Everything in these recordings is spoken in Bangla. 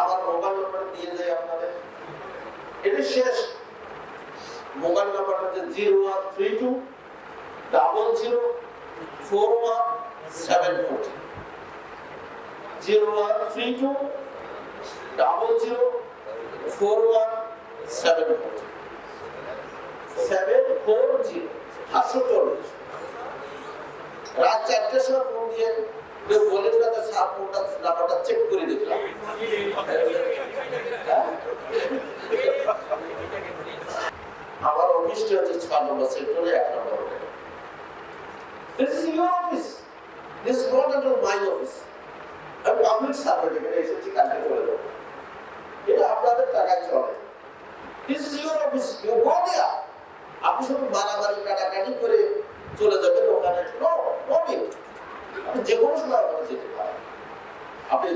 আমার মোবাইল নাম্বার দিয়ে যাই আপনাদের। এটা শেষ। মোবাইল নাম্বারটা হচ্ছে zero one three two double zero four one seven four zero one three two double zero four one seven four seven four zero. সাতশো চল্লিশ। রাত চারটের সময় ফোন দিয়ে কেউ বলেন না চেক করে দেখলাম। হ্যাঁ? আমার অফিসটা হচ্ছে ছয় নম্বর সেক্টরে এক নম্বর is not under my office আমি পাবলিক সার্ভেন্ট এসেছি কালকে করে দেবো। এটা আপনাদের টাকায় চলে। This is office you go আপনি শুধু মারামারি, কাটাকাটি করে চলে যাবেন ওখানে। নো আপনি যে কোনো সময় ওখানে যেতে পারেন আপনি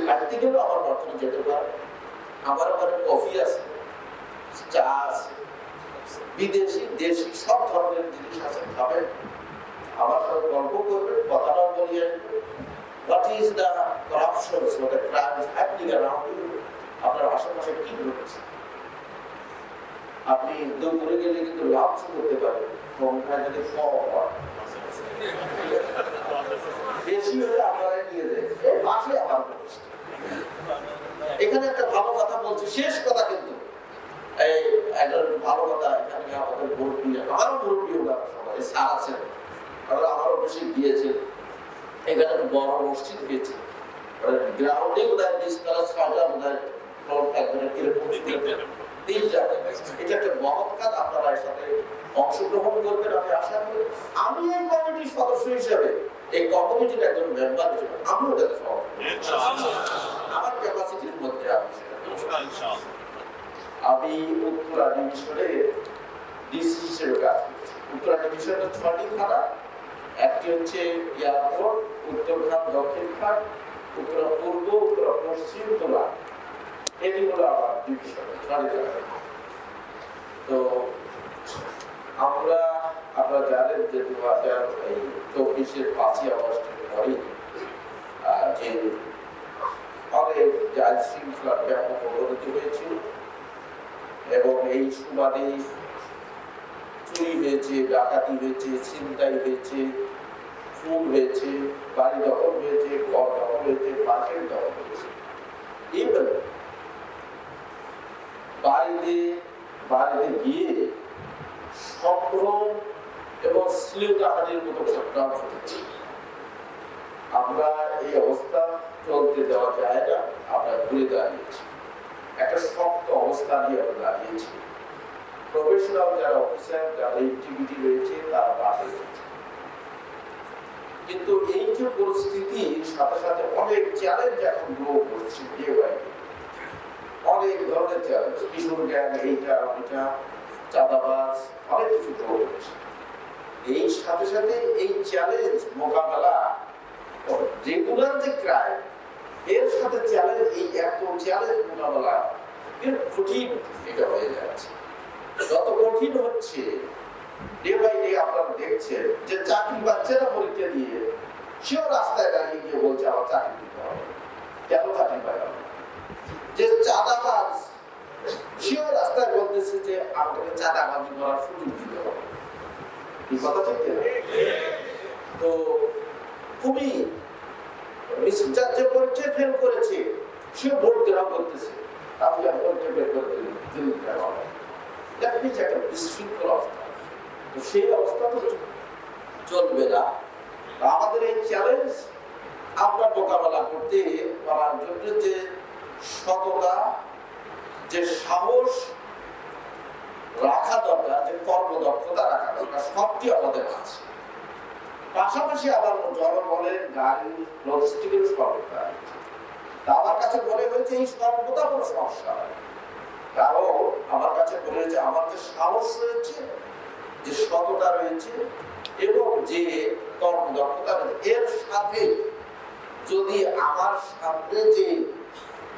গেলেও আমার বর্তমানে যেতে পারেন। আমার কফি আছে, চা আছে, বিদেশি, দেশি, সব ধরনের জিনিস আছে। আমার সাথে গল্প করবেন, কথাটাও বলিয়ে what is the corruption happening around you আপনার আশেপাশে কি আপনি দুপুরে গেলে কিন্তু লাঞ্চ করতে পারেন। সংখ্যায় যদি বেশি হলে আপনারা নিয়ে যায় পাশে আমার এখানে একটা ভালো কথা বলছি শেষ কথা কিন্তু। এই একটা ভালো কথা এখানে আমাদের মুরব্বী আমারও মুরব্বী ওনারা সবাই স্যার আছেন। ওনারা আমার অফিসে গিয়েছেন এখানে একটা বড় মসজিদ হয়েছে। গ্রাউন্ডে বোধ হয় ডিসকালাস ছয়টা বোধ হয় কীরকম? তিনটা এটা একটা মহৎ কাজ আপনারা এর সাথে অংশগ্রহণ করবেন আমি আশা করি। আমি এই কমিটির সদস্য হিসেবে এই কমিটির একজন মেম্বার হিসেবে আমিও সহযোগিতা আমার ক্যাপাসিটির মধ্যে আমি আমি উত্তরা ডিভিশনে ডিসি হিসেবে কাজ করছি। উত্তরা ডিভিশনে ছয়টি থানা একটি হচ্ছে এয়ারপোর্ট উত্তরখান দক্ষিণখান উত্তরা পূর্ব উত্তরা পশ্চিম তোলা এটি আমার তো আমরা আপনারা জানেন যে দু হাজার চব্বিশের পাঁচই আগস্টের আহ, যে অনেক আইন শৃঙ্খলার ব্যাপক অবনতি হয়েছিল এবং এই সুবাদে চুরি হয়েছে ডাকাতি হয়েছে ছিনতাই হয়েছে খুন হয়েছে বাড়ি দখল হয়েছে ঘর দখল হয়েছে বাসের দখল হয়েছে। ইভেন বাড়িতে বাড়িতে গিয়ে সম্ভ্রম এবং শ্লীলতাহানির মতো ঘটনা ঘটেছে। আমরা এই অবস্থা চলতে দেওয়া যায় না, আমরা ঘুরে দাঁড়িয়েছি। একটা শক্ত অবস্থা নিয়ে আমরা দাঁড়িয়েছি। প্রফেশনাল যারা অফিসার যারা ইন্টিগ্রিটি রয়েছে, তারা রয়েছে। কিন্তু এই যে পরিস্থিতির সাথে সাথে অনেক চ্যালেঞ্জ এখন গ্রো করছে বাই ডে অনেক ধরনের চ্যালেঞ্জ কিশোর গ্যাং এইটা ওইটা চাঁদাবাজ, অনেক কিছু এই সাথে সাথে এই চ্যালেঞ্জ মোকাবেলা রেগুলার যে ক্রাইম এর সাথে চ্যালেঞ্জ এই এত চ্যালেঞ্জ মোকাবেলা এর কঠিন এটা হয়ে যাচ্ছে। যত কঠিন হচ্ছে ডে বাই ডে আপনারা দেখছেন যে চাকরি বাচ্চারা পরীক্ষা দিয়ে সেও রাস্তায় দাঁড়িয়ে গিয়ে বলছে, আমার চাকরি দিতে হবে। কেন চাকরি পাই না? যে চাঁদাবাজ সেও রাস্তায় বলতেছে যে, আমাকে চাঁদাবাজি করার সুযোগ দিতে হবে কথা ঠিক তো খুবই মিসিং চার্জে পরীক্ষা ফেল করেছে, সে ভোট দেওয়া করতেছে আপনি পরীক্ষা ফেল করে দিলেন দ্যাট মিনস একটা বিশৃঙ্খল অবস্থা। তো সেই অবস্থা তো চলবে না। আমাদের এই চ্যালেঞ্জ আমরা মোকাবেলা করতে পারার জন্য যে সততা, যে সাহস রাখা দরকার, যে কর্মদক্ষতা রাখা দরকার, সবটি আমাদের আছে পাশাপাশি আবার জনবলের গাড়ি লজিস্টিকের সমস্যা আছে। তা আমার কাছে মনে হয়েছে এই সর্বদা কোনো সমস্যা। কারণ আমার কাছে মনে হয়েছে আমার যে সাহস রয়েছে, যে সততা রয়েছে, এবং যে কর্মদক্ষতা রয়েছে, এর সাথে যদি আমার সামনে যে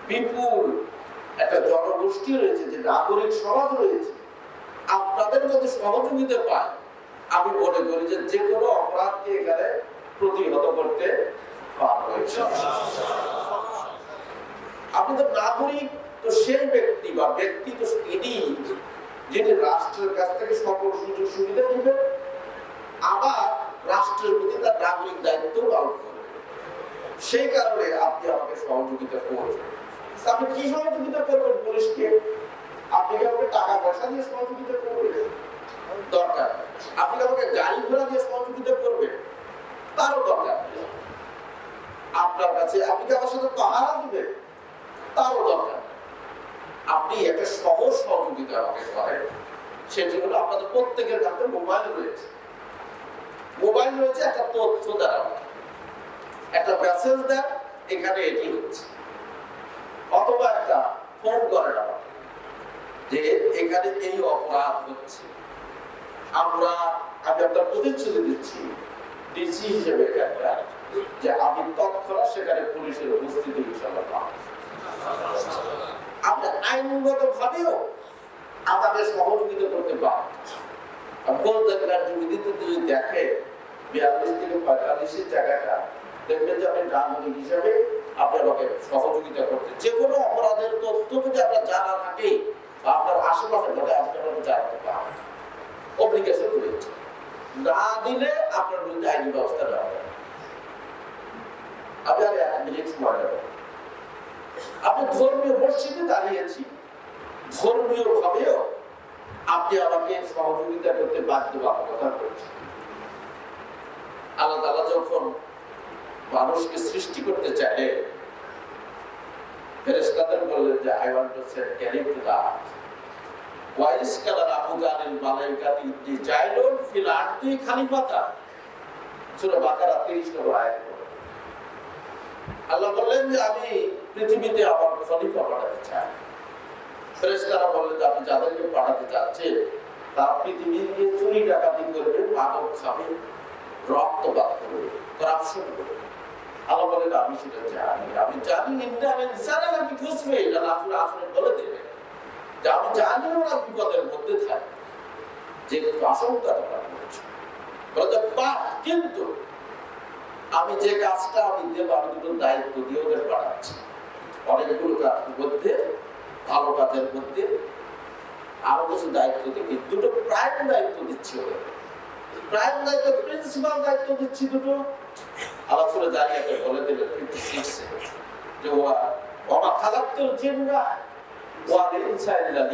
বিপুল একটা জনগোষ্ঠী রয়েছে, যে নাগরিক সমাজ রয়েছে, আপনাদের যদি সহযোগিতা পায়। আমি মনে করি যে যে কোনো অপরাধকে এখানে প্রতিহত করতে পারব। আপনি তো নাগরিক তো সেই ব্যক্তি বা ব্যক্তি তো তিনি যিনি রাষ্ট্রের কাছ থেকে সকল সুযোগ সুবিধা দিবেন আবার রাষ্ট্রের প্রতি তার নাগরিক দায়িত্ব পালন করবে সেই কারণে আপনি আমাকে সহযোগিতা করবেন আপনি কি সহযোগিতা করবেন পুলিশকে? আপনি কি আমাকে টাকা পয়সা দিয়ে সহযোগিতা করবেন? দরকার। আপনি কি আমাকে গাড়ি ঘোড়া দিয়ে সহযোগিতা করবেন? তারও দরকার। আপনার কাছে আপনি কি আমার সাথে পাহারা দিবেন? তারও দরকার। আপনি একটা সহজ সহযোগিতা আমাকে করেন। সেটি হলো আপনাদের প্রত্যেকের কাছে মোবাইল রয়েছে। মোবাইল রয়েছে একটা তথ্য দ্বারা। একটা মেসেজ দেন, এখানে এটি হচ্ছে। অথবা একটা ফোন করেন আমাকে যে এখানে এই অপরাধ হচ্ছে। আমরা, আমি আপনার প্রতিশ্রুতি দিচ্ছি, ডিসি হিসেবে একটা যে আমি তৎক্ষণাৎ সেখানে পুলিশের উপস্থিতি পাবো। আপনি আইনগত ভাবেও আমাকে সহযোগিতা করতে পারেন বলতেন কার্যবিধিতে যদি দেখে, বিয়াল্লিশ থেকে পঁয়তাল্লিশের জায়গাটা দেখবেন যে আপনি নাগরিক হিসাবে আপনার ওকে সহযোগিতা করতে। যে কোনো অপরাধের তথ্য যদি আপনার জানা থাকে, বা আপনার আশেপাশে ঘটে, আপনি জানাতে পারেন। অব্লিগেশন রয়েছে না দিলে আপনার বিরুদ্ধে আইনি ব্যবস্থা নেওয়া হবে আপনি এক মিনিট আপনি ধর্মীয় মসজিদে দাঁড়িয়েছি। ধর্মীয় ভাবেও আপনি আমাকে সহযোগিতা করতে বাধ্যবাধকতা করছেন আল্লাহ তাআলা যখন মানুষকে সৃষ্টি করতে চাইলে ফেরেশতাদের বললেন যে I want to set carrying to the wise colour Abu জালিল মালাইকাতি যে জাইলুন ফিল আরদি খলিফাতা। সূরা বাকারা 30 নম্বর আয়াত আল্লাহ বললেন যে, আমি পৃথিবীতে আমার খলিফা পাঠাতে চাই। ফেরেশতারা বললেন যে, আপনি যাদেরকে পাঠাতে চাচ্ছেন তারা পৃথিবী নিয়ে চুরি ডাকাতি করবে, মাদক খাবে রক্তপাত করবে, করাপশন করবে। আল্লাহ বলেন আমি সেটা জানি। আমি জানি ইন্না ইনসানা লাফি খুসবে এটা আল্লাহ আসলে বলে দেবে। যে আমি জানি ওরা বিপদের মধ্যে থাকে। যে আশঙ্কা তোমরা করছ। বাট কিন্তু আমি যে কাজটা আমি দেব, আমি দুটো দায়িত্ব দিয়ে ওদের পাঠাচ্ছি। অনেকগুলো কাজ মধ্যে, ভালো কাজের মধ্যে, আরও কিছু দায়িত্ব দেখি। দুটো প্রাইম দায়িত্ব দিচ্ছি ওদের। প্রাইম দায়িত্ব প্রিন্সিপাল দায়িত্ব দিচ্ছি দুটো। একটা বলে দিলেন ফিফটি সিক্সে যে ওয়া, ওমা খালাক্তুল জিন্না ওয়াল ইনসা ইল্লা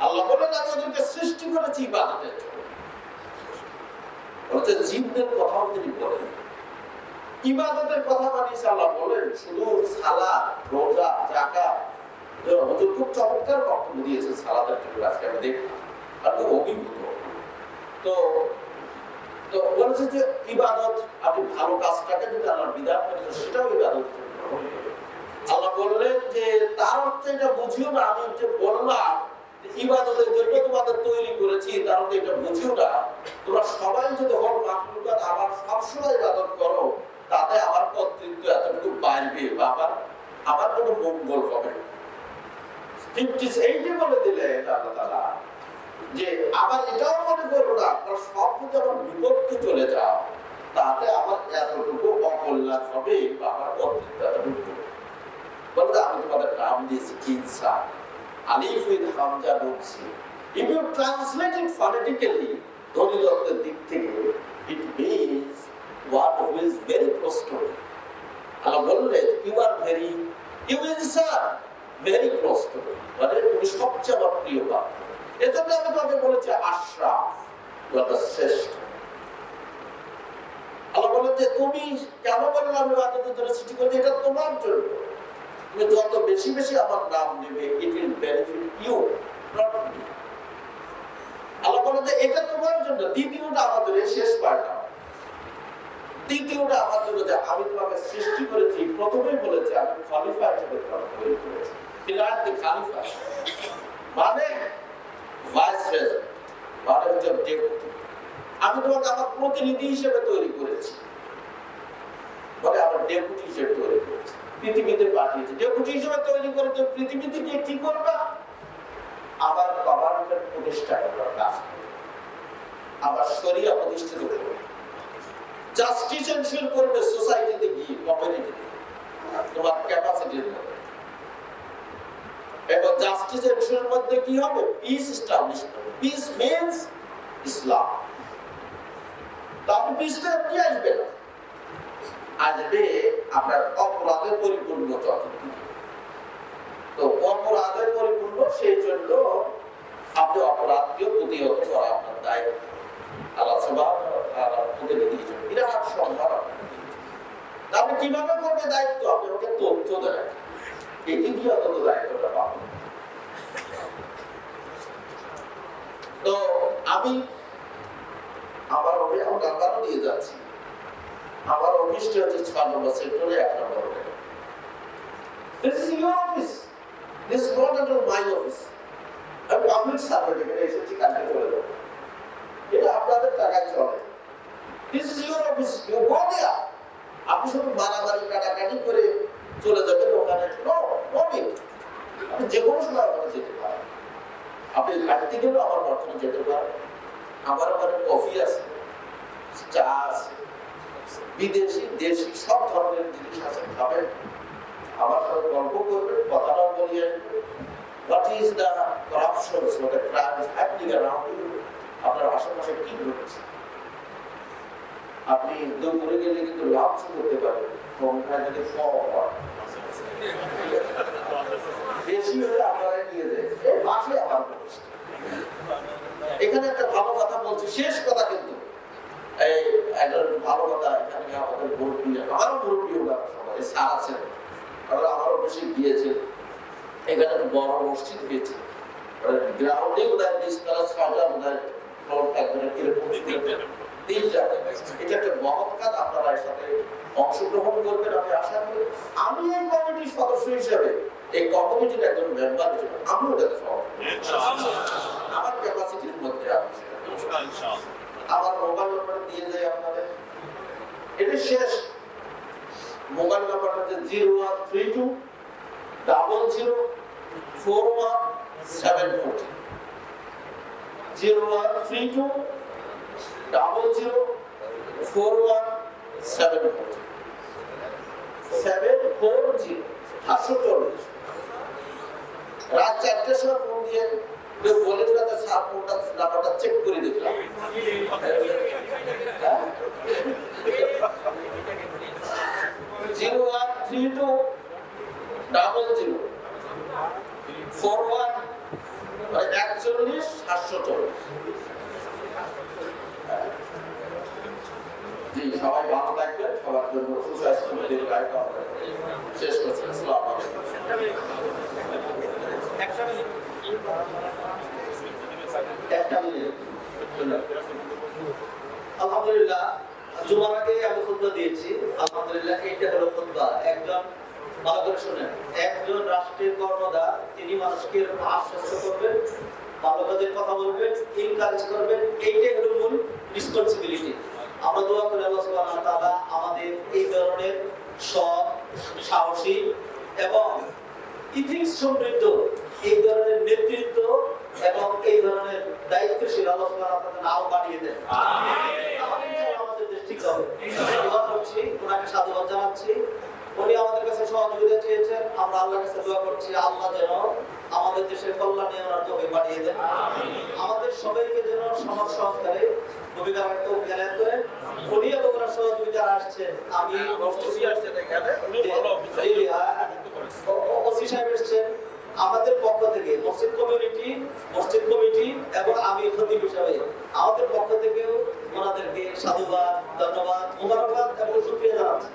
আল্লাহ বলেন আমি ওদেরকে সৃষ্টি করেছি ইবাদতের জন্য। অর্থাৎ কথাও তিনি বলেন। ইবাদতের কথা বানিয়েছে আল্লাহ বলেন, শুধু সালা রোজা জাকাত হুজুর খুব চমৎকার বক্তব্য দিয়েছেন সালাদের জন্য। আজকে আমি দেখলাম। আর খুব অভিভূত। তো তো বলেছে যে ইবাদত, আপনি ভালো কাজটাকে যদি আল্লাহর বিধান করেছেন সেটাও ইবাদত। আল্লাহ বললেন যে, তার অর্থ এটা বুঝিও না, আমি যে বললাম ইবাদতের জন্য তোমাদের তৈরি করেছি, তার অর্থ এটা বুঝিও না। তোমরা সবাই যদি হল মাহলুকাত আমার সবসময় ইবাদত করো, তাতে আমার কর্তৃত্ব এতটুকু বাড়বে বা আমার আমার কোনো মঙ্গল হবে ফিফটি এইটে বলে দিলেন আল্লাহ তাআলা যে আবার এটাও মনে করব না, আপনার সব কিছু আমার বিপক্ষে চলে যাও, তাতে আমার এতটুকু অকল্যাণ হবে বা আমার কর্তৃত্ব এতটুকু বলতে আমি তোমাদের নাম দিয়েছি ইনসান আলিফ উইথ হামজা বলছি if you translate it phonetically দিক থেকে it means what who is very to Allah বললেন ইউ আর ভেরি ইউ ইনসান ভেরি ক্লোজ মানে তুমি সবচেয়ে আমার প্রিয় পাত্র এজন্য আমি তোমাকে বলেছি আশরাফ শ্রেষ্ঠ। আল্লাহ বলেন যে, তুমি কেন বললে আমি আদতের জন্য সৃষ্টি করেছি? এটা তোমার জন্য। তুমি যত বেশি বেশি আমার নাম নেবে it will benefit you Allah বলেন যে, এটা তোমার জন্য। দ্বিতীয়টা আমাদের শেষ পার্টটা দ্বিতীয়টা আমার জন্য যে আমি তোমাকে সৃষ্টি করেছি, প্রথমেই বলেছি, আমি খলিফা হিসেবে তোমাকে তৈরি করেছি। খালিফা। মানে ভাইস প্রেসিডেন্ট আমি তোমাকে আমার প্রতিনিধি হিসেবে তৈরি করেছি। বলে আমার ডেপুটি হিসেবে তৈরি করেছি। পৃথিবীতে পাঠিয়েছি। ডেপুটি হিসেবে তৈরি করে তো পৃথিবীতে গিয়ে কি করবা? আবার গভর্নমেন্ট প্রতিষ্ঠা করার কাজ আবার শরিয়া প্রতিষ্ঠিত করবে। জাস্টিস করবে সোসাইটিতে গিয়ে কমিউনিটিতে তোমার ক্যাপাসিটির মধ্যে। এবং জাস্টিস এর মধ্যে কি হবে? Peace establish peace means Islam তারপর পিসটা এমনি আসবে না। আসবে আপনার অপরাধের পরিপূর্ণতা। তো অপরাধের পরিপূর্ণ, সেই জন্য আপনি অপরাধকেও প্রতিহত করা আপনার দায়িত্ব। আল্লাহ সুবহানাহু প্রতিনিধি বিরাট সম্মান আপনাকে আপনি কীভাবে করবে দায়িত্ব? আপনি ওকে তথ্য দেন দিয়ে অন্তত দায়িত্বটা পাবেন তো আমি অফিস আমার নাম্বারও দিয়ে যাচ্ছি। আমার হচ্ছে ছয় নম্বর সেক্টরে, এক নম্বর this is your office this is not under my office আমি পাবলিক সার্ভেন্ট এখানে এসেছি, কাজে করে দেবো এটা আপনাদের টাকায় চলে। This is your office you go there আপনি শুধু মারামারি কাটাকাটি করে চলে যাবেন ওখানে। নো নো যে কোনো সময় ওখানে যেতে পারেন। আপনি হাঁটতে গেলেও আমার বর্তমানে যেতে পারেন। আমার ওখানে কফি আছে, চা আছে, বিদেশি, দেশি, সব ধরনের জিনিস আছে, খাবেন। আমার সাথে গল্প করবেন কথাটাও বলিয়ে what is the what the crimes happening around you আপনার আশেপাশে কি ঘটছে? আপনি দুপুরে গেলে কিন্তু লাঞ্চ করতে পারবেন কোনখানে যদি কম হয়। হলে এখানে একটা ভালো কথা বলছি, শেষ কথা কিন্তু। এই একটা ভালো কথা, এখানে আমাদের মুরব্বী, আমারও মুরব্বী হোক সবাই, স্যার আছেন। আমরা আমারও বেশি গিয়েছে এখানে একটা বড় মসজিদ হয়েছে। গ্রাউন্ডে বোধ হয় বিশতলা ছয়টা বোধ হয় কীরকম তিনটা এটা একটা মহৎ কাজ আপনারা এর সাথে অংশগ্রহণ করবেন আমি আশা করি। আমি এই কমিটির সদস্য হিসেবে এই কমিটির একজন মেম্বার হিসেবে আমি ওটাতে সহযোগিতা আমার ক্যাপাসিটির মধ্যে আমি আমার মোবাইল নাম্বার দিয়ে যাই আপনাদের। এটা শেষ। মোবাইল নাম্বারটা হচ্ছে zero one three two double zero four one seven forty zero one three two double zero four one seven forty seven four zero সাতশো চল্লিশ রাত চারটের সময় ফোন দিয়ে কেউ বলেন না যে স্যার ফোনটা, নাম্বারটা চেক করে দেখলাম। Zero one three two double zero four one মানে একচল্লিশ, সাতশো চল্লিশ। একজন একজন রাষ্ট্রের কর্ণধার তিনি মানুষকে আশ্বস্ত করবেন ভালো কাজের কথা বলবেন ইনকারেজ করবেন এইটাই হলো মূল রেসপন্সিবিলিটি আমরা দোয়া করি আল্লাহ সুবহানাহু ওয়া তাআলা আমাদের এই ধরনের সৎ সাহসী এবং ইথিক্স সমৃদ্ধ। এই ধরনের নেতৃত্ব এবং এই ধরনের দায়িত্বশীল ওয়া তাআলা আরও বাড়িয়ে দেন। আমাদের দেশ ঠিক হবে। করছি ওনাকে সাধুবাদ জানাচ্ছি। উনি আমাদের কাছে সহযোগিতা চেয়েছেন। আমরা আল্লাহর কাছে দোয়া করছি আল্লাহ যেন আমাদের দেশের কল্যাণে ওনার তবে বাড়িয়ে দেন। আমাদের সবাইকে যেন সমাজ সংস্কারে ভূমিকা রাখতে জ্ঞান করেন। উনি এবং ওনার সহযোগিতা আসছেন আমি ওসি আমাদের পক্ষ থেকে, মসজিদ কমিউনিটি মসজিদ কমিটি এবং আমি খতিব হিসাবে। আমাদের পক্ষ থেকেও ওনাদেরকে সাধুবাদ, ধন্যবাদ, মোবারকবাদ এবং সুক্রিয়া জানাচ্ছি।